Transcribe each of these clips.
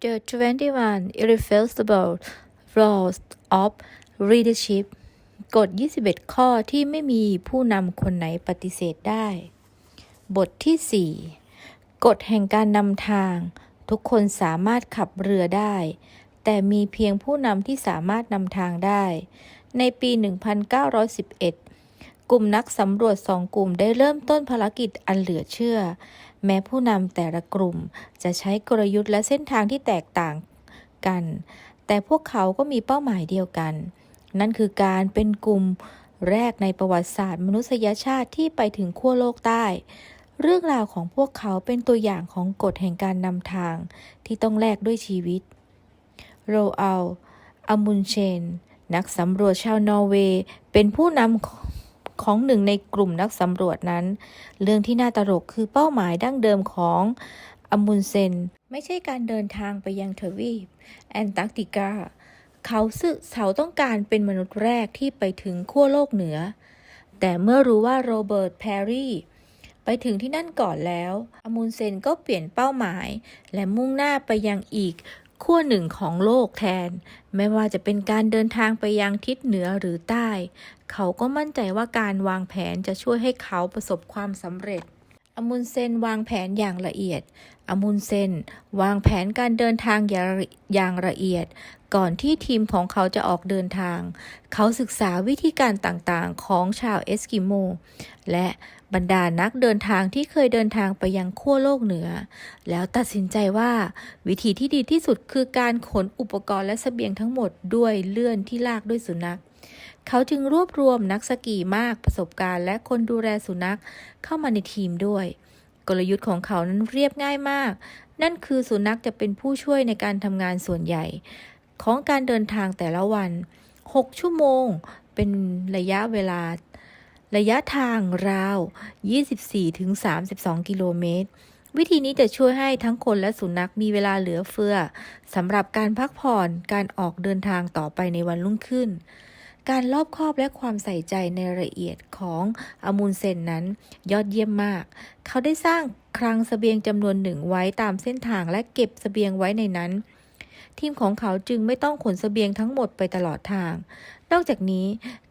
The 21 Irreversible Laws of Leadership กฎ 21 ข้อที่ไม่มีผู้นำคนไหนปฏิเสธได้ บทที่ 4 กฎแห่งการนำทาง ทุกคนสามารถขับเรือได้ แต่มีเพียงผู้นำที่สามารถนำทางได้ ในปี 1911 กลุ่มนักสำรวจสองกลุ่มได้เริ่มต้นภารกิจอันเหลือเชื่อ แม้ผู้นำแต่ละกลุ่มจะใช้กลยุทธ์และเส้นทางที่แตกต่างกัน แต่พวกเขาก็มีเป้าหมายเดียวกัน นั่นคือการเป็นกลุ่มแรกในประวัติศาสตร์มนุษยชาติที่ไปถึงขั้วโลกใต้ เรื่องราวของพวกเขาเป็นตัวอย่างของกฎแห่งการนำทางที่ต้องแลกด้วยชีวิต โรอัลอามุนเชน นักสำรวจชาวนอร์เวย์ เป็นผู้นำ ของหนึ่งในกลุ่มนักสำรวจนั้น เรื่องที่น่าตลกคือเป้าหมายดั้งเดิมของอามุนเซน ไม่ใช่การเดินทางไปยังทวีป แอนตาร์กติกา เขาสึเขาต้องการเป็นมนุษย์แรกที่ไปถึงขั้วโลกเหนือ แต่เมื่อรู้ว่าโรเบิร์ตแพรรี่ไปถึงที่นั่นก่อนแล้วอามุนเซนก็เปลี่ยนเป้าหมาย และมุ่งหน้าไปยังอีก ขั้วหนึ่งของโลกแทน ไม่ว่าจะเป็นการเดินทางไปยังทิศเหนือหรือใต้ เขาก็มั่นใจว่าการวางแผนจะช่วยให้เขาประสบความสำเร็จอามุนเซนวางแผนอย่างละเอียดอามุนเซนวางแผนการเดินทางอย่างอย่างละเอียด ก่อนที่ทีมของเขาจะออกเดินทาง เขาศึกษาวิธีการต่างๆ ของชาวเอสกิโม และ บรรดานักเดินทางที่เคยเดินทางไปยังขั้วโลกเหนือ แล้วตัดสินใจว่าวิธีที่ดีที่สุดคือการขนอุปกรณ์และเสบียงทั้งหมดด้วยเลื่อนที่ลากด้วยสุนัข เขาจึงรวบรวมนักสกีมากประสบการณ์ และคนดูแลสุนัขเข้ามาในทีมด้วย กลยุทธ์ของเขานั้นเรียบง่ายมาก นั่นคือสุนัขจะเป็นผู้ช่วยในการทำงานส่วนใหญ่ ของการเดินทางแต่ละวัน 6 ชั่วโมงเป็นระยะเวลา ระยะทางราว 24-32 กิโลเมตร วิธีนี้จะช่วยให้ทั้งคนและสุนัขมีเวลาเหลือเฟือสำหรับการพักผ่อนการออกเดินทางต่อไปในวันรุ่งขึ้น การรอบคอบและความใส่ใจในรายละเอียดของอมูลเซนนั้นยอดเยี่ยมมาก เขาได้สร้างคลังเสบียงจำนวนหนึ่งไว้ตามเส้นทางและเก็บเสบียงไว้ในนั้นทีมของเขาจึงไม่ต้องขนเสบียงทั้งหมดไปตลอดทาง นอกจากนี้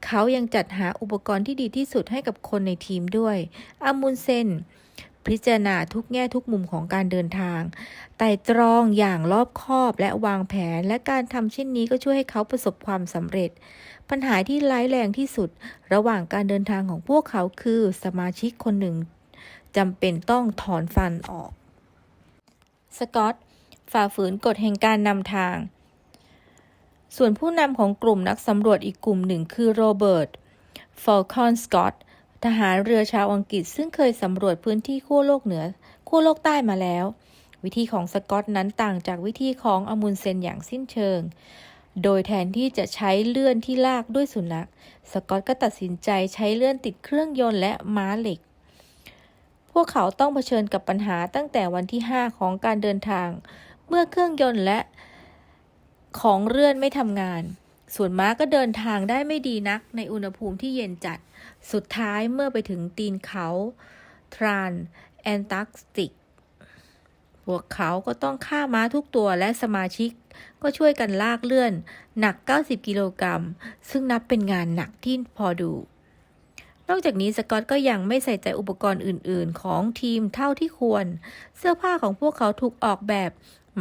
เขายังจัดหาอุปกรณ์ที่ดีที่สุดให้กับคนในทีมด้วยอามุนเซนพิจารณาทุกแง่ทุกมุมของการเดินทาง ไต่ตรองอย่างรอบคอบและวางแผน และการทำเช่นนี้ก็ช่วยให้เขาประสบความสำเร็จ ปัญหาที่ร้ายแรงที่สุด ระหว่างการเดินทางของพวกเขาคือสมาชิกคนหนึ่งจำเป็นต้องถอนฟันออก สกอตฝ่าฝืนกฎแห่งการนำทาง ส่วนผู้นำของกลุ่มนักสำรวจอีกกลุ่มหนึ่งคือโรเบิร์ตฟอลคอนสกอตทหารเรือชาวอังกฤษซึ่งเคยสำรวจพื้นที่ขั้วโลกเหนือขั้วโลกใต้มาแล้ว วิธีของสกอตนั้นต่างจากวิธีของอมุนเซนอย่างสิ้นเชิง โดยแทนที่จะใช้เลื่อนที่ลากด้วยสุนัข สกอตก็ตัดสินใจใช้เลื่อนติดเครื่องยนต์และม้าเหล็ก พวกเขาต้องเผชิญกับปัญหาตั้งแต่วันที่ 5 ของการเดินทาง เมื่อเครื่องยนต์และ ของเลื่อนไม่ทำงาน ส่วนม้าก็เดินทางได้ไม่ดีนักในอุณหภูมิที่เย็นจัด สุดท้ายเมื่อไปถึงตีนเขาทรานแอนตาร์กติกพวกเขาก็ต้องฆ่าม้าทุกตัวและสมาชิก ก็ช่วยกันลากเลื่อน หนัก 90 กิโลกรัม ซึ่งนับเป็นงานหนักที่พอดู นอกจากนี้สกอตก็ยังไม่ใส่ใจอุปกรณ์อื่น ๆ ของทีมเท่าที่ควร เสื้อผ้าของพวกเขาถูกออกแบบ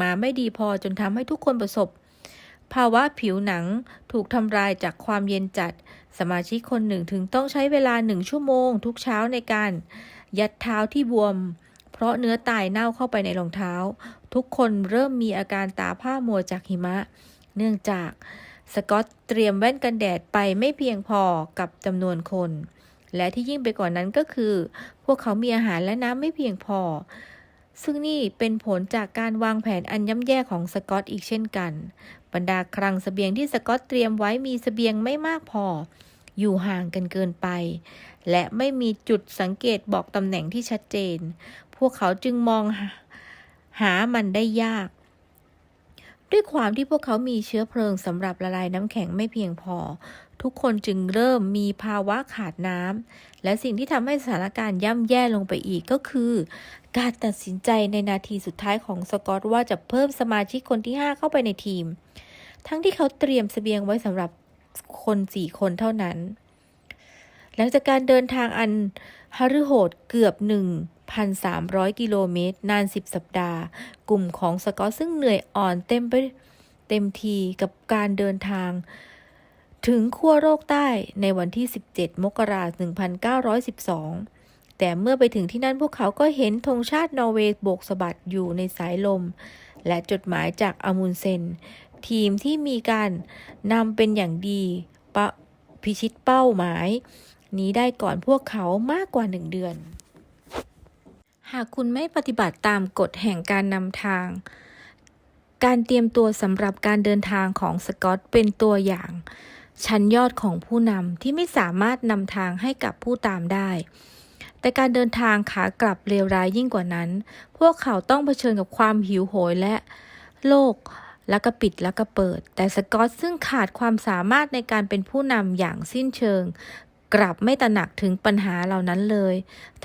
มาไม่ดีพอจนทำให้ทุกคนประสบ ภาวะผิวหนังถูกทำลายจากความเย็นจัด สมาชิกคนหนึ่งถึงต้องใช้เวลาหนึ่งชั่วโมง ทุกเช้าในการ ยัดเท้าที่บวม เพราะเนื้อตายเน่าเข้าไปในรองเท้า ทุกคนเริ่มมีอาการตาผ้ามัวจากหิมะ เนื่องจากสกอตเตรียมแว่นกันแดดไปไม่เพียงพอกับจำนวนคน และที่ยิ่งไปกว่านนั้นก็คือ พวกเขามีอาหารและน้ำไม่เพียงพอ ซึ่งนี่เป็นผลจากการวางแผนอันย่ำแย่ของสกอตอีกเช่นกัน บรรดาคลังสเสบียงที่สกอตเตรียมไว้มีสเสบียงไม่มากพอ อยู่ห่างกันเกินไป และไม่มีจุดสังเกตบอกตำแหน่งที่ชัดเจน พวกเขาจึงมองหามันได้ยาก ด้วยความที่พวกเขามีเชื้อเพลิงสำหรับละลายน้ำแข็งไม่เพียงพอ ทุกคนจึงเริ่มมีภาวะขาดน้ำ และสิ่งที่ทำให้สถานการณ์ย่ำแย่ลงไปอีกก็คือ การตัดสินใจในนาทีสุดท้ายของสกอตว่าจะเพิ่มสมาชิกคนที่ 5 เข้าไปในทีม ทั้งที่เขาเตรียมเสบียงไว้สำหรับคนสี่คนเท่านั้น หลังจากการเดินทางอันฮารุโหดเกือบ 1,300 กิโลเมตร นาน 10 สัปดาห์ กลุ่มของสกอตซึ่งเหนื่อยอ่อนเต็มไปเต็มทีกับการเดินทาง ถึงขั้วโลกใต้ในวันที่ 17 มกราคม 1912 แต่เมื่อไปถึงที่นั่นพวกเขาก็เห็นธงชาตินอร์เวย์โบกสะบัดอยู่ในสายลม และจดหมายจากอามุนเซน ทีมที่มีการนำเป็นอย่างดีปะพิชิตเป้าหมาย นี้ได้ก่อนพวกเขามากกว่าหนึ่งเดือน หากคุณไม่ปฏิบัติตามกฎแห่งการนำทาง การเตรียมตัวสำหรับการเดินทางของสกอตเป็นตัวอย่าง ชั้นยอดของผู้นำที่ไม่สามารถนำทางให้กับผู้ตามได้ แต่การเดินทางขากลับเลวร้ายยิ่งกว่านั้น พวกเขาต้องเผชิญกับความหิวโหยและโลกแล้วก็ปิดแล้วก็เปิด แต่สกอตซึ่งขาดความสามารถในการเป็นผู้นำอย่างสิ้นเชิง กลับไม่ตระหนักถึงปัญหาเหล่านั้นเลย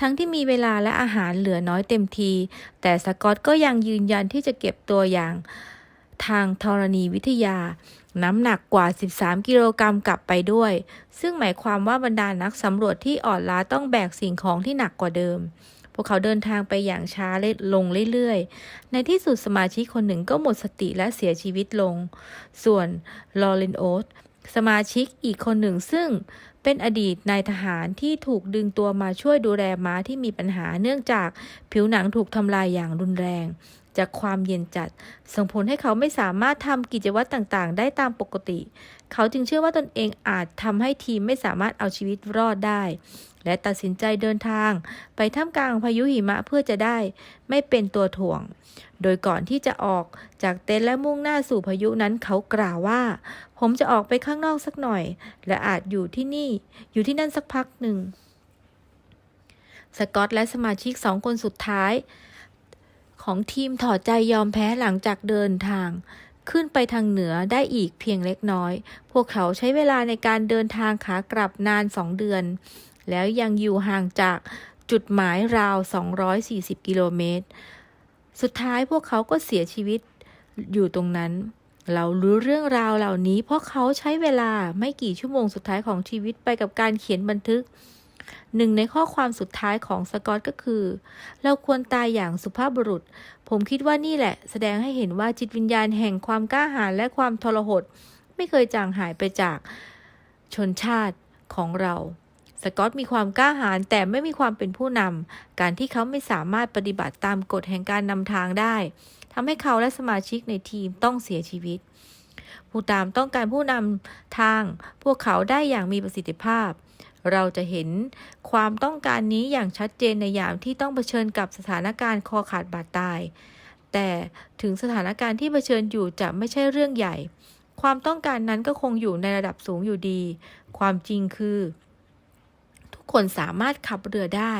ทั้งที่มีเวลาและอาหารเหลือน้อยเต็มที แต่สกอตก็ยังยืนยันที่จะเก็บตัวอย่างทางธรณีวิทยา น้ำหนักกว่า 13 กิโลกรัมกลับไปด้วย ซึ่งหมายความว่าบรรดานักสำรวจที่อ่อนล้าต้องแบกสิ่งของที่หนักกว่าเดิม พวกเขาเดินทางไปอย่างช้าเลงเรื่อยๆ ในที่สุดสมาชิกคนหนึ่งก็หมดสติและเสียชีวิตลง ส่วนลอเรนโอสสมาชิกอีกคนหนึ่งซึ่งเป็นอดีตนายทหารที่ถูกดึงตัวมาช่วยดูแลม้าที่มีปัญหาเนื่องจากผิวหนังถูกทำลายอย่างรุนแรง จากความเย็นจัด ส่งผลให้เขาไม่สามารถทำกิจวัตรต่างๆ ได้ตามปกติ เขาจึงเชื่อว่าตนเองอาจทำให้ทีมไม่สามารถเอาชีวิตรอดได้ และตัดสินใจเดินทาง ไปท่ามกลางพายุหิมะเพื่อจะได้ ไม่เป็นตัวถ่วง โดยก่อนที่จะออกจากเต็นท์และมุ่งหน้าสู่พายุนั้นเขากล่าวว่า ผมจะออกไปข้างนอกสักหน่อย และอาจอยู่ที่นี่ อยู่ที่นั่นสักพักหนึ่งสกอตและสมาชิกสองคนสุดท้าย ของทีมถอดใจยอมแพ้หลังจากเดินทาง ขึ้นไปทางเหนือได้อีกเพียงเล็กน้อย พวกเขาใช้เวลาในการเดินทางขากลับนานสองเดือน แล้วยังอยู่ห่างจากจุดหมายราว 240 กิโลเมตร สุดท้ายพวกเขาก็เสียชีวิตอยู่ตรงนั้น เรารู้เรื่องราวเหล่านี้ เพราะเขาใช้เวลาไม่กี่ชั่วโมงสุดท้ายของชีวิตไปกับการเขียนบันทึก หนึ่งในข้อความสุดท้ายของสกอตก็คือ เราควรตายอย่างสุภาพบุรุษ ผมคิดว่านี่แหละ แสดงให้เห็นว่าจิตวิญญาณแห่งความกล้าหาญและความทรหด ไม่เคยจางหายไปจากชนชาติของเรา สกอตมีความกล้าหาญแต่ไม่มีความเป็นผู้นำ การที่เขาไม่สามารถปฏิบัติตามกฎแห่งการนำทางได้ทำให้เขาและสมาชิกในทีมต้องเสียชีวิต ผู้ตามต้องการผู้นำทางพวกเขาได้อย่างมีประสิทธิภาพ เราจะเห็นความต้องการนี้อย่างชัดเจนในยามที่ต้องเผชิญกับสถานการณ์คอขาดบาดตาย แต่ถึงสถานการณ์ที่เผชิญอยู่จะไม่ใช่เรื่องใหญ่ ความต้องการนั้นก็คงอยู่ในระดับสูงอยู่ดี ความจริงคือ ทุกคนสามารถขับเรือได้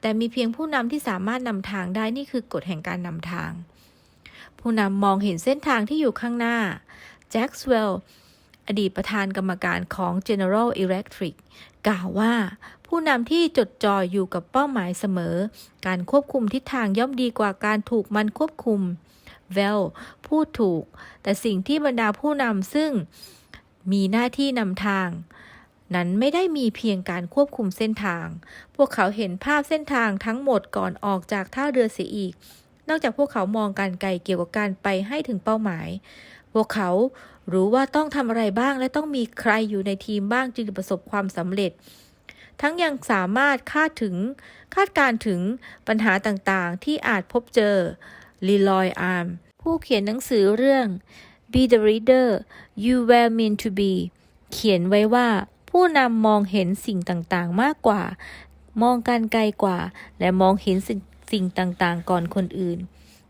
แต่มีเพียงผู้นำที่สามารถนำทางได้นี่คือกฎแห่งการนำทางผู้นำมองเห็นเส้นทางที่อยู่ข้างหน้า แจ็คสเวลอดีตประธานกรรมการของ General Electric กล่าวว่า ผู้นำที่จดจ่ออยู่กับเป้าหมายเสมอ การควบคุมทิศทางย่อมดีกว่าการถูกมันควบคุมเวลพูดถูก แต่สิ่งที่บรรดาผู้นำซึ่งมีหน้าที่นำทาง นั้นไม่ได้มีเพียงการควบคุมเส้นทาง พวกเขาเห็นภาพเส้นทางทั้งหมดก่อนออกจากท่าเรือเสียอีก นอกจากพวกเขามองการไกลเกี่ยวกับการไปให้ถึงเป้าหมาย พวกเขารู้ว่าต้องทำอะไรบ้างและต้องมีใครอยู่ในทีมบ้างจึงจะประสบความสำเร็จ ทั้งยังสามารถคาดถึงคาดการถึงปัญหาต่างๆ ที่อาจพบเจอลีลอยอาร์มผู้เขียนหนังสือเรื่อง Be the Reader You Were Meant to Be เขียนไว้ว่า ผู้นำมองเห็นสิ่งต่างๆ มากกว่า มองการไกลกว่า และมองเห็นสิ่ง สิ่งต่างๆ ก่อนคนอื่น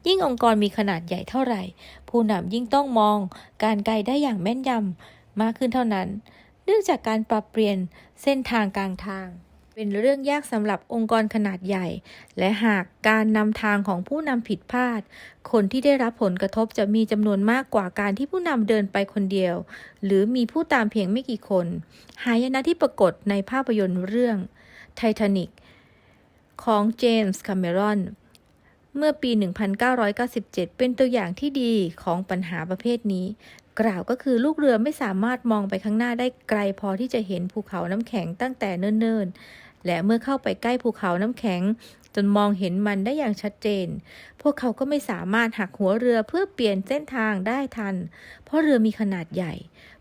ยิ่งองค์กรมีขนาดใหญ่เท่าไหร่ ผู้นำยิ่งต้องมอง การไกลได้อย่างแม่นยำมากขึ้นเท่านั้น เนื่องจากการปรับเปลี่ยนเส้นทางกลางทาง เป็นเรื่องยากสำหรับองค์กรขนาดใหญ่ และหากการนำทางของผู้นำผิดพลาด คนที่ได้รับผลกระทบจะมีจำนวนมากกว่าการที่ผู้นำเดินไปคนเดียว หรือมีผู้ตามเพียงไม่กี่คน หายนะที่ปรากฏในภาพยนตร์เรื่องไททานิก ของเจมส์คาเมรอนเมื่อปี 1997 เป็นตัวอย่างที่ดีของปัญหาประเภทนี้ กล่าวก็คือลูกเรือไม่สามารถมองไปข้างหน้าได้ไกลพอที่จะเห็นภูเขาน้ำแข็งตั้งแต่เนิ่นๆ และเมื่อเข้าไปใกล้ภูเขาน้ำแข็ง จนมองเห็นมันได้อย่างชัดเจน พวกเขาก็ไม่สามารถหักหัวเรือเพื่อเปลี่ยนเส้นทางได้ทัน เพราะเรือมีขนาดใหญ่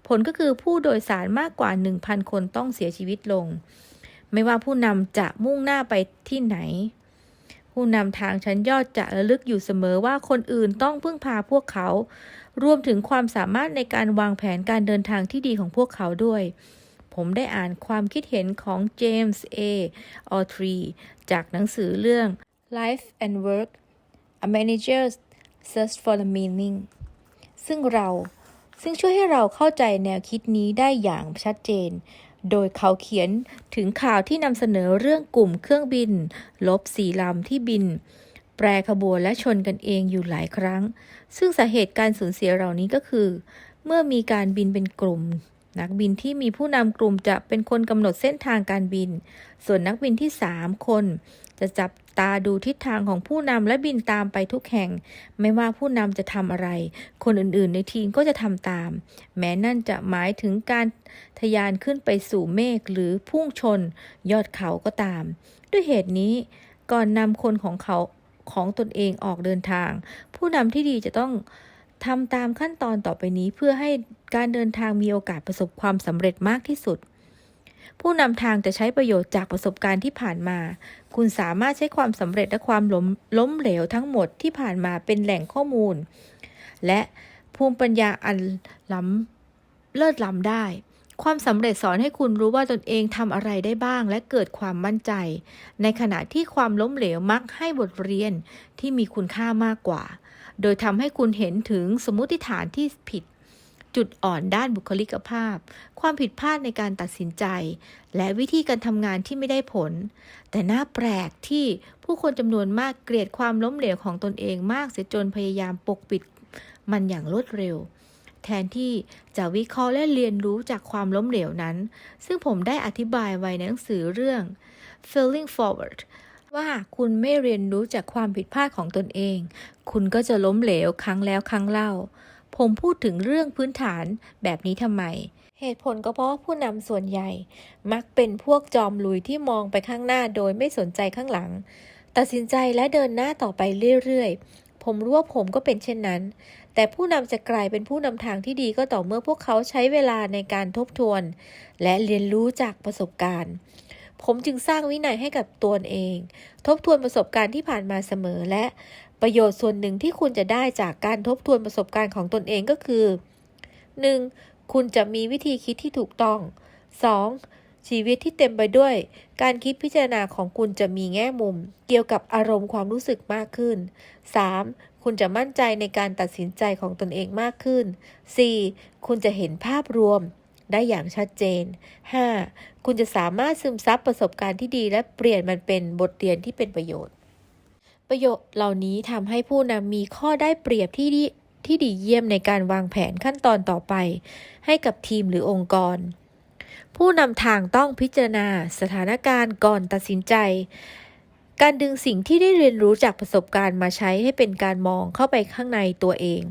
ผลก็คือผู้โดยสารมากกว่า 1,000 คนต้องเสียชีวิตลง ไม่ว่าผู้นำจะมุ่งหน้าไปที่ไหน ผู้นำทางชั้นยอดจะระลึกอยู่เสมอว่าคนอื่นต้องพึ่งพาพวกเขา รวมถึงความสามารถในการวางแผนการเดินทางที่ดีของพวกเขาด้วย ผมได้อ่านความคิดเห็นของเจมส์ A. a u t r e y จากหนังสือเรื่อง Life and Work A Manager's Search for the Meaning ซึ่งเราซึ่งช่วยให้เราเข้าใจแนวคิดนี้ได้อย่างชัดเจน โดยเขาเขียนถึงข่าวที่นำเสนอเรื่องกลุ่มเครื่องบิน ลบสี่ลำที่บิน แปรขบวนและชนกันเองอยู่หลายครั้ง ซึ่งสาเหตุการสูญเสียเหล่านี้ก็คือ เมื่อมีการบินเป็นกลุ่ม นักบินที่มีผู้นำกลุ่มจะเป็นคนกำหนดเส้นทางการบิน ส่วนนักบินที่ 3 คน จะจับตาดูทิศทางของผู้นำและบินตามไปทุกแห่ง ไม่ว่าผู้นำจะทำอะไร คนอื่นๆ ในทีมก็จะทำตาม แม้นั่นจะหมายถึงการทะยานขึ้นไปสู่เมฆหรือพุ่งชน ยอดเขาก็ตาม ด้วยเหตุนี้ ก่อนนำคนของเขาของตนเองออกเดินทาง ผู้นำที่ดีจะต้องทำตามขั้นตอนต่อไปนี้เพื่อให้การเดินทางมีโอกาสประสบความสำเร็จมากที่สุด ผู้นำทางจะใช้ประโยชน์จากประสบการณ์ที่ผ่านมา คุณสามารถใช้ความสำเร็จและความล้มล้มเหลวทั้งหมดที่ผ่านมาเป็นแหล่งข้อมูล และภูมิปัญญาอันล้ำเลิศล้ำได้ ความสำเร็จสอนให้คุณรู้ว่าตนเองทำอะไรได้บ้าง และเกิดความมั่นใจ ในขณะที่ความล้มเหลวมักให้บทเรียนที่มีคุณค่ามากกว่า โดยทำให้คุณเห็นถึงสมมติฐานที่ผิด จุดอ่อนด้านบุคลิกภาพ ความผิดพลาดในการตัดสินใจ และวิธีการทำงานที่ไม่ได้ผล แต่น่าแปลกที่ผู้คนจำนวนมากเกลียดความล้มเหลวของตนเองมากเสียจนพยายามปกปิดมันอย่างรวดเร็ว แทนที่จะวิเคราะห์และเรียนรู้จากความล้มเหลวนั้น ซึ่งผมได้อธิบายไว้ในหนังสือเรื่อง Failing Forward ว่าคุณไม่เรียนรู้จากความผิดพลาดของตนเอง คุณก็จะล้มเหลวครั้งแล้วครั้งเล่า ผมพูดถึงเรื่องพื้นฐานแบบนี้ทำไม เหตุผลก็เพราะผู้นำส่วนใหญ่ มักเป็นพวกจอมลุยที่มองไปข้างหน้าโดยไม่สนใจข้างหลัง ตัดสินใจและเดินหน้าต่อไปเรื่อยๆ ผมรู้ว่าผมก็เป็นเช่นนั้น แต่ผู้นำจะกลายเป็นผู้นำทางที่ดีก็ต่อเมื่อพวกเขาใช้เวลาในการทบทวน และเรียนรู้จากประสบการณ์ผมจึงสร้างวินัยให้กับตัวเอง ทบทวนประสบการณ์ที่ผ่านมาเสมอและ ประโยชน์ส่วนหนึ่งที่คุณจะได้จากการทบทวนประสบการณ์ของตนเองก็คือ 1. คุณจะมีวิธีคิดที่ถูกต้อง 2. ชีวิตที่เต็มไปด้วย การคิดพิจารณาของคุณจะมีแง่มุม เกี่ยวกับอารมณ์ความรู้สึกมากขึ้น 3. คุณจะมั่นใจในการตัดสินใจของตนเองมากขึ้น 4. คุณจะเห็นภาพรวมได้อย่างชัดเจน 5. คุณจะสามารถซึมซับประสบการณ์ที่ดีและเปลี่ยนมันเป็นบทเรียนที่เป็นประโยชน์ ประโยชน์เหล่านี้ทำให้ผู้นำมีข้อได้เปรียบที่ดีที่ดีเยี่ยมในการวางแผนขั้นตอนต่อไป ให้กับทีมหรือองค์กร ผู้นำทางต้องพิจารณาสถานการณ์ก่อนตัดสินใจ การดึงสิ่งที่ได้เรียนรู้จากประสบการณ์มาใช้ให้เป็นการมองเข้าไปข้างในตัวเอง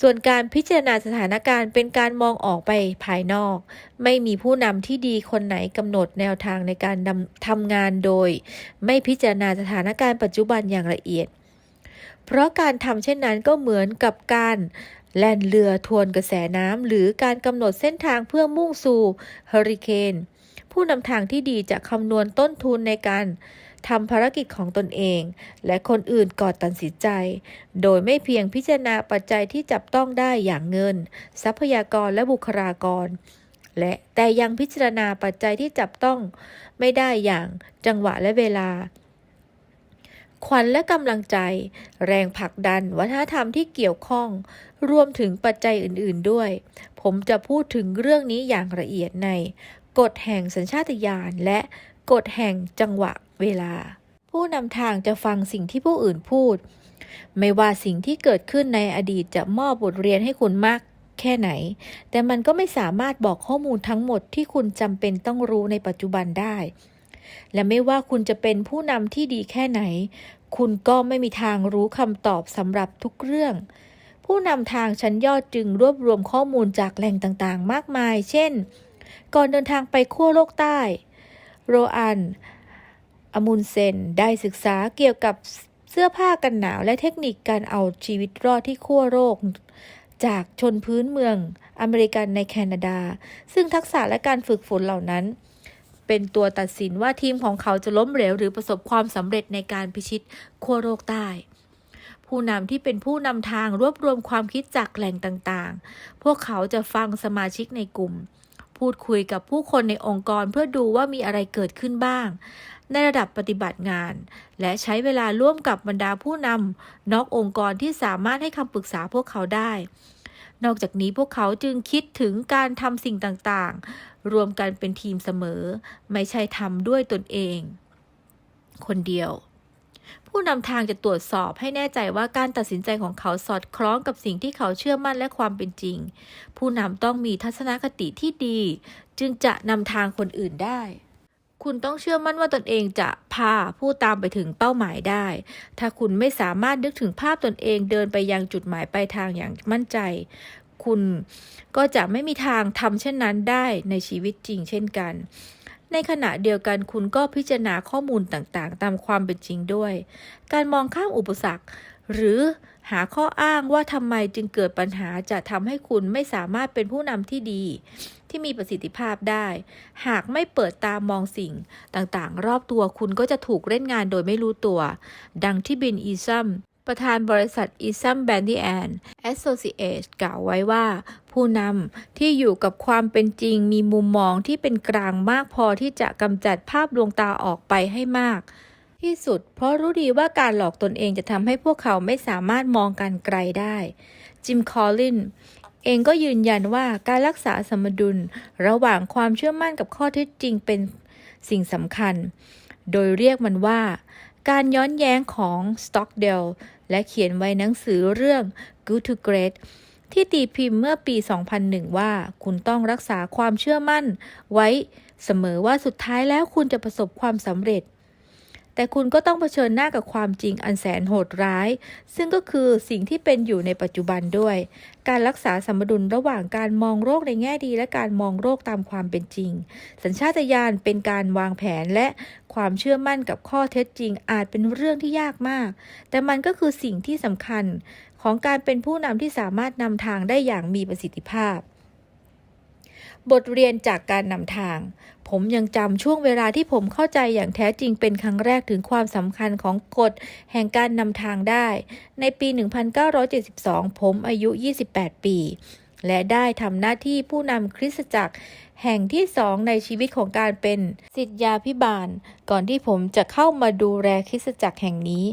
ส่วนการพิจารณาสถานการณ์เป็นการมองออกไปภายนอก ไม่มีผู้นำที่ดีคนไหนกำหนดแนวทางในการทำงานโดย ไม่พิจารณาสถานการณ์ปัจจุบันอย่างละเอียด เพราะการทำเช่นนั้นก็เหมือนกับการแล่นเรือทวนกระแสน้ำหรือการกำหนดเส้นทางเพื่อมุ่งสู่เฮอริเคนผู้นำทางที่ดีจะคำนวณต้นทุนในการ ทำภารกิจของตนเอง และคนอื่นก่อนตัดสินใจ โดยไม่เพียงพิจารณาปัจจัยที่จับต้องได้อย่างเงิน ทรัพยากรและบุคลากร และแต่ยังพิจารณาปัจจัยที่จับต้องไม่ได้อย่างจังหวะและเวลาขวัญและกำลังใจ แรงผลักดัน วัฒนธรรมที่เกี่ยวข้อง รวมถึงปัจจัยอื่น ๆด้วย ผมจะพูดถึงเรื่องนี้อย่างละเอียดใน กฎแห่งสัญชาตญาณและกฎแห่งจังหวะ เวลา ผู้นำทางจะฟังสิ่งที่ผู้อื่นพูด ไม่ว่าสิ่งที่เกิดขึ้นในอดีตจะมอบบทเรียนให้คุณมากแค่ไหน แต่มันก็ไม่สามารถบอกข้อมูลทั้งหมดที่คุณจำเป็นต้องรู้ในปัจจุบันได้ และไม่ว่าคุณจะเป็นผู้นำที่ดีแค่ไหน คุณก็ไม่มีทางรู้คำตอบสำหรับทุกเรื่อง ผู้นำทางชั้นยอดจึงรวบรวมข้อมูลจากแหล่งต่างๆ มากมาย เช่น ก่อนเดินทางไปขั้วโลกใต้ โรอัน อมุนเซนได้ศึกษาเกี่ยวกับเสื้อผ้ากันหนาวและเทคนิคการเอาชีวิตรอดที่ขั้วโลกจากชนพื้นเมืองอเมริกันในแคนาดา ซึ่งทักษะและการฝึกฝนเหล่านั้น เป็นตัวตัดสินว่าทีมของเขาจะล้มเหลวหรือประสบความสำเร็จในการพิชิตขั้วโลกใต้ผู้นำที่เป็นผู้นำทางรวบรวมความคิดจากแหล่งต่างๆ พวกเขาจะฟังสมาชิกในกลุ่ม พูดคุยกับผู้คนในองค์กรเพื่อดูว่ามีอะไรเกิดขึ้นบ้าง ในระดับปฏิบัติงาน และใช้เวลาร่วมกับบรรดาผู้นำนอกองค์กรที่สามารถให้คำปรึกษาพวกเขาได้ นอกจากนี้พวกเขาจึงคิดถึงการทำสิ่งต่างๆ รวมกันเป็นทีมเสมอ ไม่ใช่ทำด้วยตนเอง คนเดียวผู้นำทางจะตรวจสอบให้แน่ใจว่าการตัดสินใจของเขาสอดคล้องกับสิ่งที่เขาเชื่อมั่นและความเป็นจริง ผู้นำต้องมีทัศนคติที่ดี จึงจะนำทางคนอื่นได้ คุณต้องเชื่อมั่นว่าตนเองจะพาผู้ตามไปถึงเป้าหมายได้ ถ้าคุณไม่สามารถนึกถึงภาพตนเองเดินไปยังจุดหมายปลายทางอย่างมั่นใจ คุณก็จะไม่มีทางทำเช่นนั้นได้ในชีวิตจริงเช่นกัน ในขณะเดียวกันคุณก็พิจารณาข้อมูลต่างๆ ตามความเป็นจริงด้วย การมองข้ามอุปสรรค หรือ หาข้ออ้างว่าทำไมจึงเกิดปัญหาจะทำให้คุณไม่สามารถเป็นผู้นำที่ดี ที่มีประสิทธิภาพได้ หากไม่เปิดตามองสิ่งต่างๆ รอบตัวคุณก็จะถูกเล่นงานโดยไม่รู้ตัว ดังที่บินอีซัมประธานบริษัทอีซัมแบนดี้แอนแอสโซซิเอตกล่าวไว้ว่า ผู้นำที่อยู่กับความเป็นจริงมีมุมมองที่เป็นกลางมากพอที่จะกำจัดภาพลวงตาออกไปให้มาก ที่สุด เพราะรู้ดีว่าการหลอกตนเองจะทำให้พวกเขาไม่สามารถมองการไกลได้ จิม คอลลินเองก็ยืนยันว่าการรักษาสมดุลระหว่างความเชื่อมั่นกับข้อเท็จจริงเป็นสิ่งสำคัญ โดยเรียกมันว่า การย้อนแย้งของสต็อกเดลและเขียนไว้หนังสือเรื่อง Good to Great ที่ตีพิมพ์เมื่อปี 2001 ว่าคุณต้องรักษาความเชื่อมั่น ไว้เสมอว่าสุดท้ายแล้วคุณจะประสบความสำเร็จ แต่คุณก็ต้องเผชิญหน้ากับความจริงอันแสนโหดร้าย ซึ่งก็คือสิ่งที่เป็นอยู่ในปัจจุบันด้วย การรักษาสมดุลระหว่างการมองโรคในแง่ดี และการมองโรคตามความเป็นจริง สัญชาตญาณเป็นการวางแผนและความเชื่อมั่นกับข้อเท็จจริง อาจเป็นเรื่องที่ยากมาก แต่มันก็คือสิ่งที่สำคัญของการเป็นผู้นำที่สามารถนำทางได้อย่างมีประสิทธิภาพ บทเรียนจากการนำทาง ผมยังจำช่วงเวลาที่ผมเข้าใจอย่างแท้จริงเป็นครั้งแรกถึงความสำคัญของกฎแห่งการนำทางได้ ในปี 1972 ผมอายุ 28 ปี และได้ทำหน้าที่ผู้นำคริสตจักรแห่งที่สองในชีวิตของการเป็นสิทธยาพิบาล ก่อนที่ผมจะเข้ามาดูแลคริสตจักรแห่งนี้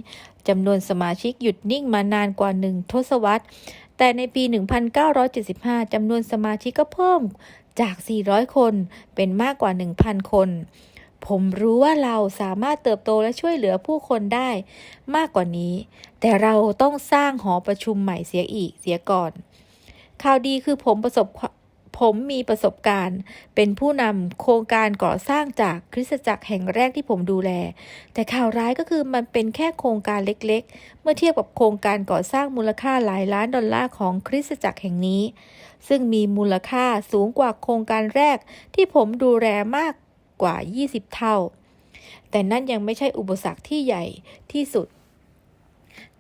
จำนวนสมาชิกหยุดนิ่งมานานกว่าหนึ่งทศวรรษ แต่ในปี 1975จำนวนสมาชิกก็เพิ่ม จาก 400 คนเป็นมากกว่า 1,000 คน ผมรู้ว่าเราสามารถเติบโตและช่วยเหลือผู้คนได้มากกว่านี้ แต่เราต้องสร้างหอประชุมใหม่เสียอีกเสียก่อน ข่าวดีคือผมประสบ ผมมีประสบการณ์ เป็นผู้นำโครงการก่อสร้างจากคริสตจักรแห่งแรกที่ผมดูแล แต่ข่าวร้ายก็คือมันเป็นแค่โครงการเล็กๆ เมื่อเทียบกับโครงการก่อสร้างมูลค่าหลายล้านดอลลาร์ของคริสตจักรแห่งนี้ ซึ่งมีมูลค่าสูงกว่าโครงการแรกที่ผมดูแลมากกว่า 20 เท่า แต่นั่นยังไม่ใช่อุปสรรคที่ใหญ่ที่สุด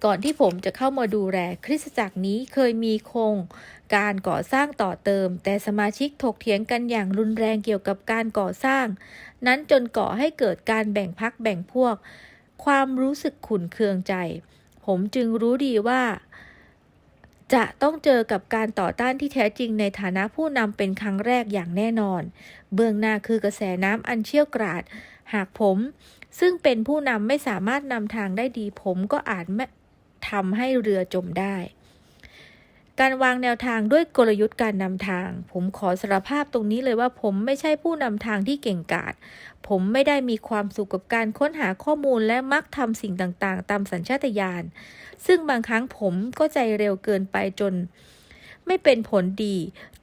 ก่อนที่ผมจะเข้ามาดูแลคริสตจักรนี้เคยมีโครงการก่อสร้างต่อเติม แต่สมาชิกถกเถียงกันอย่างรุนแรงเกี่ยวกับการก่อสร้าง นั้นจนก่อให้เกิดการแบ่งพักแบ่งพวก ความรู้สึกขุ่นเคืองใจ ผมจึงรู้ดีว่า จะต้องเจอกับการต่อต้านที่แท้จริงในฐานะผู้นำเป็นครั้งแรกอย่างแน่นอน เบื้องหน้าคือกระแสน้ำอันเชี่ยวกราด หากผม ซึ่งเป็นผู้นำไม่สามารถนำทางได้ดีผมก็อาจทำให้เรือจมได้ การวางแนวทางด้วยกลยุทธ์การนำทาง ผมขอสารภาพตรงนี้เลยว่าผมไม่ใช่ผู้นำทางที่เก่งกาจผมไม่ได้มีความสุขกับการค้นหาข้อมูลและมักทำสิ่งต่างๆ ตามสัญชาตญาณซึ่งบางครั้งผมก็ใจเร็วเกินไปจนไม่เป็นผลดี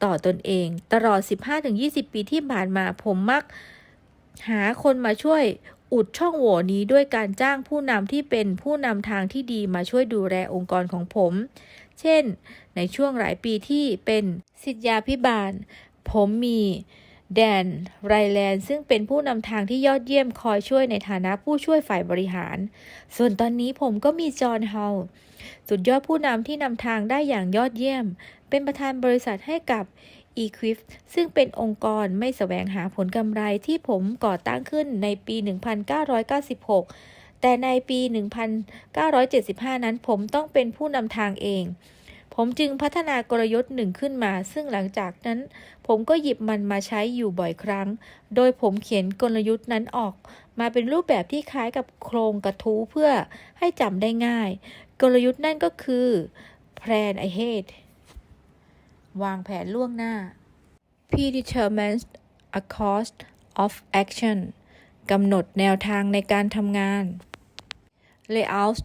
ต่อตนเอง ตลอด 15-20 ปีที่ผ่านมาผมมักหาคนมาช่วย อุดช่องโหว่นี้ด้วยการจ้างผู้นำที่เป็นผู้นำทางที่ดีมาช่วยดูแลองค์กรของผม เช่น ในช่วงหลายปีที่เป็นสิทธยาพิบาล ผมมีแดนไรแลนด์ซึ่งเป็นผู้นำทางที่ยอดเยี่ยมคอยช่วยในฐานะผู้ช่วยฝ่ายบริหาร ส่วนตอนนี้ผมก็มีจอห์นเฮาสุดยอดผู้นำที่นำทางได้อย่างยอดเยี่ยม เป็นประธานบริษัทให้กับ Equip ซึ่งเป็นองค์กรไม่แสวงหาผลกำไรที่ผมก่อตั้งขึ้นในปี 1996 แต่ในปี 1975 นั้นผมต้องเป็นผู้นำทางเอง ผมจึงพัฒนากลยุทธ์หนึ่งขึ้นมา ซึ่งหลังจากนั้น ผมก็หยิบมันมาใช้อยู่บ่อยครั้ง โดยผมเขียนกลยุทธ์นั้นออก มาเป็นรูปแบบที่คล้ายกับโครงกระทู้เพื่อให้จำได้ง่าย กลยุทธ์นั่นก็คือ plan ahead วางแผนล่วงหน้า predetermines a course of action กำหนดแนวทางในการทำงาน lay out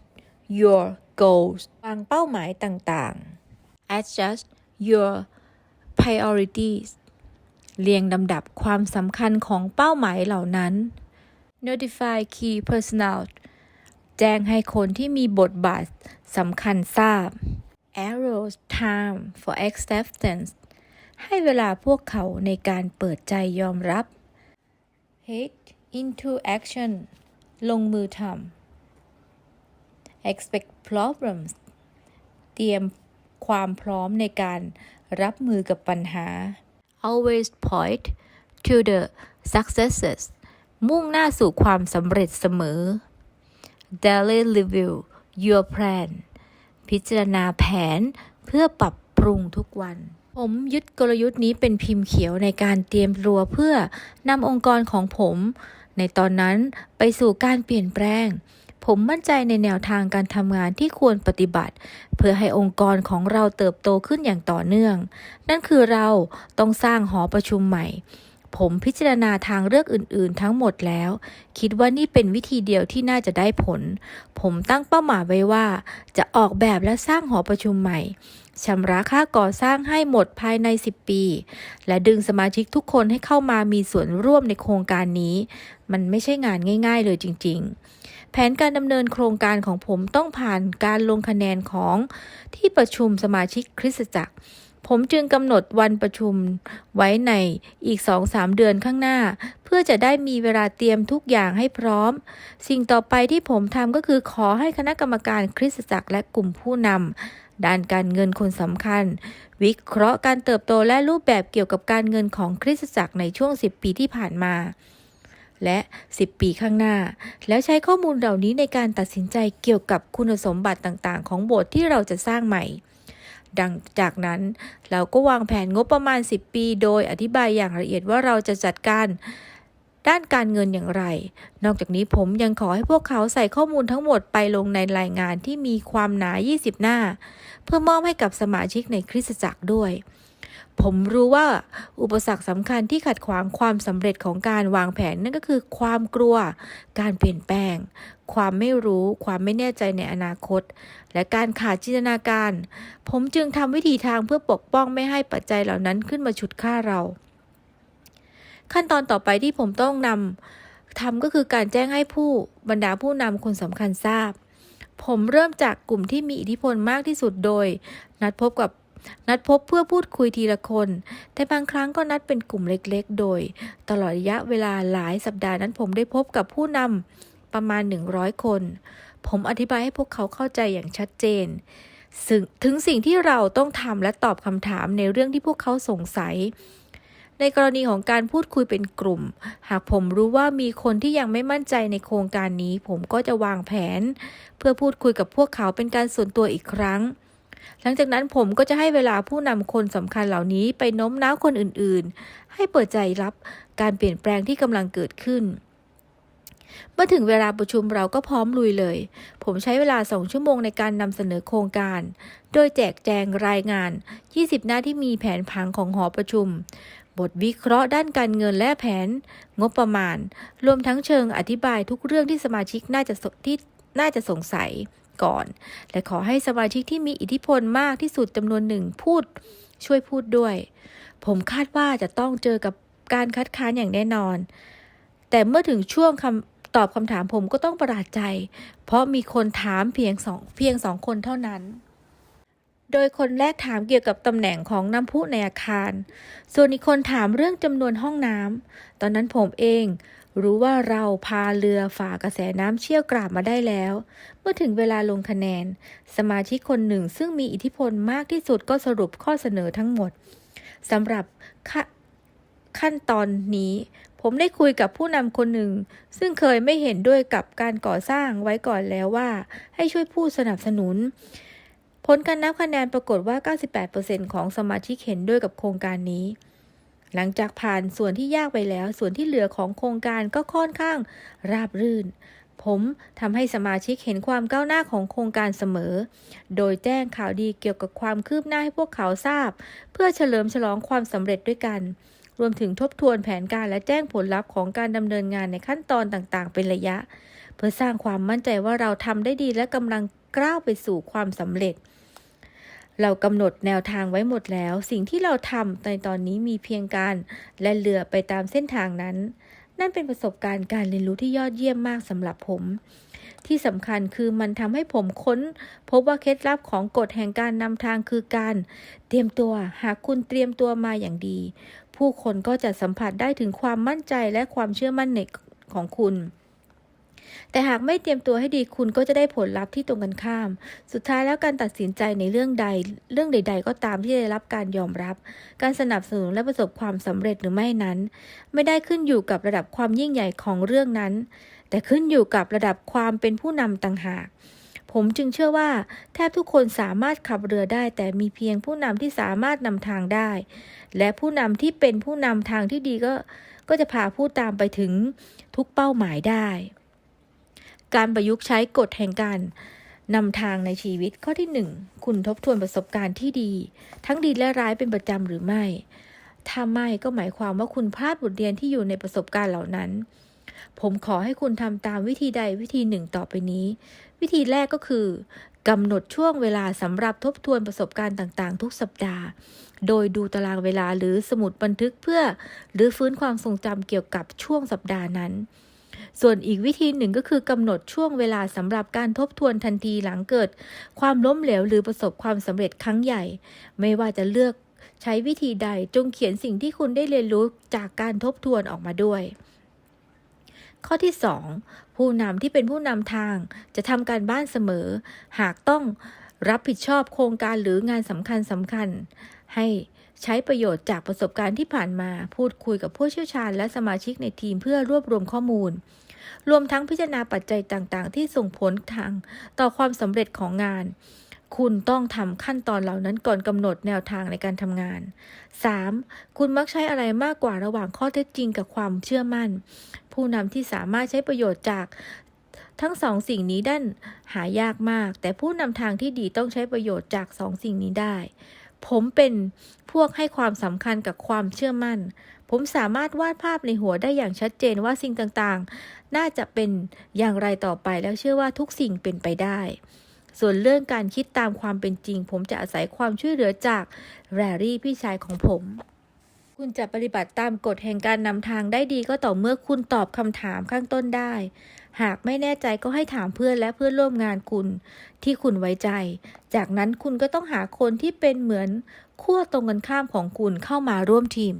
your goals วางเป้าหมายต่างๆ adjust your priorities เรียงลำดับความสำคัญของเป้าหมายเหล่านั้น notify key personnel แจ้งให้คนที่มีบทบาทสำคัญทราบ arrows time for acceptance ให้เวลาพวกเขาในการเปิดใจยอมรับ head into action ลงมือทำ expect problems เตรียมความพร้อมในการรับมือกับปัญหา always point to the successes มุ่งหน้าสู่ความสำเร็จเสมอ daily review your plan พิจารณาแผนเพื่อปรับปรุงทุกวัน ผมยึดกลยุทธ์นี้เป็นพิมพ์เขียวในการเตรียมตัวเพื่อนำองค์กรของผม ในตอนนั้นไปสู่การเปลี่ยนแปลง ผมมั่นใจในแนวทางการทำงานที่ควรปฏิบัติ เพื่อให้องค์กรของเราเติบโตขึ้นอย่างต่อเนื่อง นั่นคือเราต้องสร้างหอประชุมใหม่ ผมพิจารณาทางเลือกอื่น ๆ ทั้งหมดแล้ว คิดว่านี่เป็นวิธีเดียวที่น่าจะได้ผล ผมตั้งเป้าหมายไว้ว่า จะออกแบบและสร้างหอประชุมใหม่ชำระค่าก่อสร้างให้หมดภายใน 10 ปี และดึงสมาชิกทุกคนให้เข้ามามีส่วนร่วมในโครงการนี้ มันไม่ใช่งานง่าย ๆ เลยจริง ๆ แผนการดำเนินโครงการของผมต้องผ่านการลงคะแนนของที่ประชุมสมาชิกคริสตจักร ผมจึงกำหนดวันประชุมไว้ในอีก2-3เดือนข้างหน้า เพื่อจะได้มีเวลาเตรียมทุกอย่างให้พร้อม สิ่งต่อไปที่ผมทำก็คือขอให้คณะกรรมการคริสตจักรและกลุ่มผู้นำด้านการเงินคนสำคัญ วิเคราะห์การเติบโตและรูปแบบเกี่ยวกับการเงินของคริสตจักรในช่วง 10 ปีที่ผ่านมาและ 10 ปีข้างหน้า แล้วใช้ข้อมูลเหล่านี้ในการตัดสินใจเกี่ยวกับคุณสมบัติต่างๆ ของโบสถ์ที่เราจะสร้างใหม่ ดังจากนั้น เราก็วางแผนงบประมาณ 10 ปี โดยอธิบายอย่างละเอียดว่าเราจะจัดการด้านการเงินอย่างไร นอกจากนี้ผมยังขอให้พวกเขาใส่ข้อมูลทั้งหมดไปลงในรายงานที่มีความหนา 20 หน้า เพื่อมอบให้กับสมาชิกในคริสตจักรด้วย ผมรู้ว่าอุปสรรคสำคัญที่ขัดขวางความสำเร็จของการวางแผนนั่นก็คือความกลัว การเปลี่ยนแปลง ความไม่รู้ ความไม่แน่ใจในอนาคต และการขาดจินตนาการ ผมจึงทำวิธีทางเพื่อปกป้องไม่ให้ปัจจัยเหล่านั้นขึ้นมาฉุดฆ่าเรา ขั้นตอนต่อไปที่ผมต้องนำทำก็คือการแจ้งให้ผู้บรรดาผู้นำคนสำคัญทราบผมเริ่มจากกลุ่มที่มีอิทธิพลมากที่สุดโดย นัดพบกับ นัดพบเพื่อพูดคุยทีละคน แต่บางครั้งก็นัดเป็นกลุ่มเล็กๆ โดย ตลอดระยะเวลาหลายสัปดาห์นั้นผมได้พบกับผู้นำประมาณ 100 คน ผมอธิบายให้พวกเขาเข้าใจอย่างชัดเจนถึงสิ่งที่เราต้องทำและตอบคำถามในเรื่องที่พวกเขาสงสัย ในกรณีของการพูดคุยเป็นกลุ่ม หากผมรู้ว่ามีคนที่ยังไม่มั่นใจในโครงการนี้ ผมก็จะวางแผน เพื่อพูดคุยกับพวกเขาเป็นการส่วนตัวอีกครั้ง หลังจากนั้นผมก็จะให้เวลาผู้นำคนสำคัญเหล่านี้ไปโน้มน้าวคนอื่นๆ ให้เปิดใจรับการเปลี่ยนแปลงที่กำลังเกิดขึ้น เมื่อถึงเวลาประชุมเราก็พร้อมลุยเลย ผมใช้เวลาสองชั่วโมงในการนำเสนอโครงการ โดยแจกแจงรายงาน 20 หน้าที่มีแผนผังของหอประชุม บทวิเคราะห์ด้านการเงินและแผน งบประมาณ รวมทั้งเชิงอธิบายทุกเรื่องที่สมาชิกน่าจะที่น่าจะสงสัย ก่อน และขอให้สมาชิกที่มีอิทธิพลมากที่สุดจำนวนหนึ่งพูดช่วยพูดด้วย ผมคาดว่าจะต้องเจอกับการคัดค้านอย่างแน่นอน แต่เมื่อถึงช่วงคำตอบคำถามผมก็ต้องประหลาดใจ เพราะมีคนถามเพียงสองเพียงสองคนเท่านั้นโดยคนแรกถามเกี่ยวกับตำแหน่งของน้ำพุในอาคาร ส่วนอีกคนถามเรื่องจำนวนห้องน้ำ ตอนนั้นผมเอง รู้ว่าเราพาเรือฝ่ากระแสน้ำเชี่ยวกราบมาได้แล้ว เมื่อถึงเวลาลงคะแนน สมาชิกคนหนึ่งซึ่งมีอิทธิพลมากที่สุดก็สรุปข้อเสนอทั้งหมดสำหรับขขั้นตอนนี้ ผมได้คุยกับผู้นำคนหนึ่ง ซึ่งเคยไม่เห็นด้วยกับการก่อสร้างไว้ก่อนแล้วว่า ให้ช่วยพูดสนับสนุน ผลการนับคะแนนปรากฏว่า 98%ของสมาชิกเห็นด้วยกับโครงการนี้ หลังจากผ่านส่วนที่ยากไปแล้ว ส่วนที่เหลือของโครงการก็ค่อนข้างราบรื่น ผมทำให้สมาชิกเห็นความก้าวหน้าของโครงการเสมอ โดยแจ้งข่าวดีเกี่ยวกับความคืบหน้าให้พวกเขาทราบ เพื่อเฉลิมฉลองความสำเร็จด้วยกัน รวมถึงทบทวนแผนการและแจ้งผลลัพธ์ของการดำเนินงานในขั้นตอนต่างๆ เป็นระยะ เพื่อสร้างความมั่นใจว่าเราทำได้ดีและกำลังก้าวไปสู่ความสำเร็จ เรากำหนดแนวทางไว้หมดแล้ว สิ่งที่เราทำในตอนนี้มีเพียงการและเรือไปตามเส้นทางนั้น นั่นเป็นประสบการณ์การเรียนรู้ที่ยอดเยี่ยมมากสำหรับผม ที่สำคัญคือมันทำให้ผมค้น พบว่าเคล็ดลับของกฎแห่งการนำทางคือการ เตรียมตัวหากคุณเตรียมตัวมาอย่างดี ผู้คนก็จะสัมผัสได้ถึงความมั่นใจและความเชื่อมั่นในของคุณ แต่หากไม่เตรียมตัวให้ดีคุณก็จะได้ผลลัพธ์ที่ตรงกันข้าม สุดท้ายแล้วการตัดสินใจในเรื่องใด เรื่องใด ๆ ก็ตามที่ได้รับการยอมรับ การสนับสนุนและประสบความสำเร็จหรือไม่นั้น ไม่ได้ขึ้นอยู่กับระดับความยิ่งใหญ่ของเรื่องนั้น แต่ขึ้นอยู่กับระดับความเป็นผู้นำต่างหากผมจึงเชื่อว่าแทบทุกคนสามารถขับเรือได้ แต่มีเพียงผู้นำที่สามารถนำทางได้ และผู้นำที่เป็นผู้นำทางที่ดีก็ ก็จะพาผู้ตามไปถึงทุกเป้าหมายได้ การประยุกต์ใช้กฎแห่งการนำทางในชีวิตข้อที่ 1 คุณทบทวนประสบการณ์ที่ดี ทั้งดีและร้ายเป็นประจำหรือไม่ ถ้าไม่ก็หมายความว่าคุณพลาดบทเรียนที่อยู่ในประสบการณ์เหล่านั้น ผมขอให้คุณทำตามวิธีใดวิธีหนึ่งต่อไปนี้ วิธีแรกก็คือกำหนดช่วงเวลาสำหรับทบทวนประสบการณ์ต่างๆ ทุกสัปดาห์ โดยดูตารางเวลาหรือสมุดบันทึกเพื่อ หรือฟื้นความทรงจำเกี่ยวกับช่วงสัปดาห์นั้น ส่วนอีกวิธีหนึ่งก็คือกำหนดช่วงเวลาสำหรับการทบทวนทันทีหลังเกิด ความล้มเหลวหรือประสบความสำเร็จครั้งใหญ่ ไม่ว่าจะเลือกใช้วิธีใดจงเขียนสิ่งที่คุณได้เรียนรู้จากการทบทวนออกมาด้วย ข้อที่ 2 ผู้นำที่เป็นผู้นำทางจะทำการบ้านเสมอ หากต้องรับผิดชอบโครงการหรืองานสำคัญสำคัญ ให้ใช้ประโยชน์จากประสบการณ์ที่ผ่านมา พูดคุยกับผู้เชี่ยวชาญและสมาชิกในทีมเพื่อรวบรวมข้อมูล รวมทั้งพิจารณาปัจจัยต่างๆ ที่ส่งผลทางต่อความสำเร็จของงาน คุณต้องทำขั้นตอนเหล่านั้นก่อนกำหนดแนวทางในการทำงาน 3. คุณมักใช้อะไรมากกว่าระหว่างข้อเท็จจริงกับความเชื่อมั่น ผู้นำที่สามารถใช้ประโยชน์จากทั้งสองสิ่งนี้ด้านหายากมาก แต่ผู้นำทางที่ดีต้องใช้ประโยชน์จากสองสิ่งนี้ได้ ผมเป็นพวกให้ความสำคัญกับความเชื่อมั่น ผมสามารถวาดภาพในหัวได้อย่างชัดเจนว่าสิ่งต่างๆ น่าจะเป็นอย่างไรต่อไปแล้วเชื่อว่าทุกสิ่งเป็นไปได้ ส่วนเรื่องการคิดตามความเป็นจริง ผมจะอาศัยความช่วยเหลือจากแรรี่พี่ชายของผม คุณจะปฏิบัติตามกฎแห่งการนำทางได้ดีก็ต่อเมื่อคุณตอบคำถามข้างต้นได้ หากไม่แน่ใจก็ให้ถามเพื่อนและเพื่อนร่วมงานคุณ ที่คุณไว้ใจ จากนั้นคุณก็ต้องหาคนที่เป็นเหมือนขั้วตรงกันข้ามของคุณเข้ามาร่วมทีม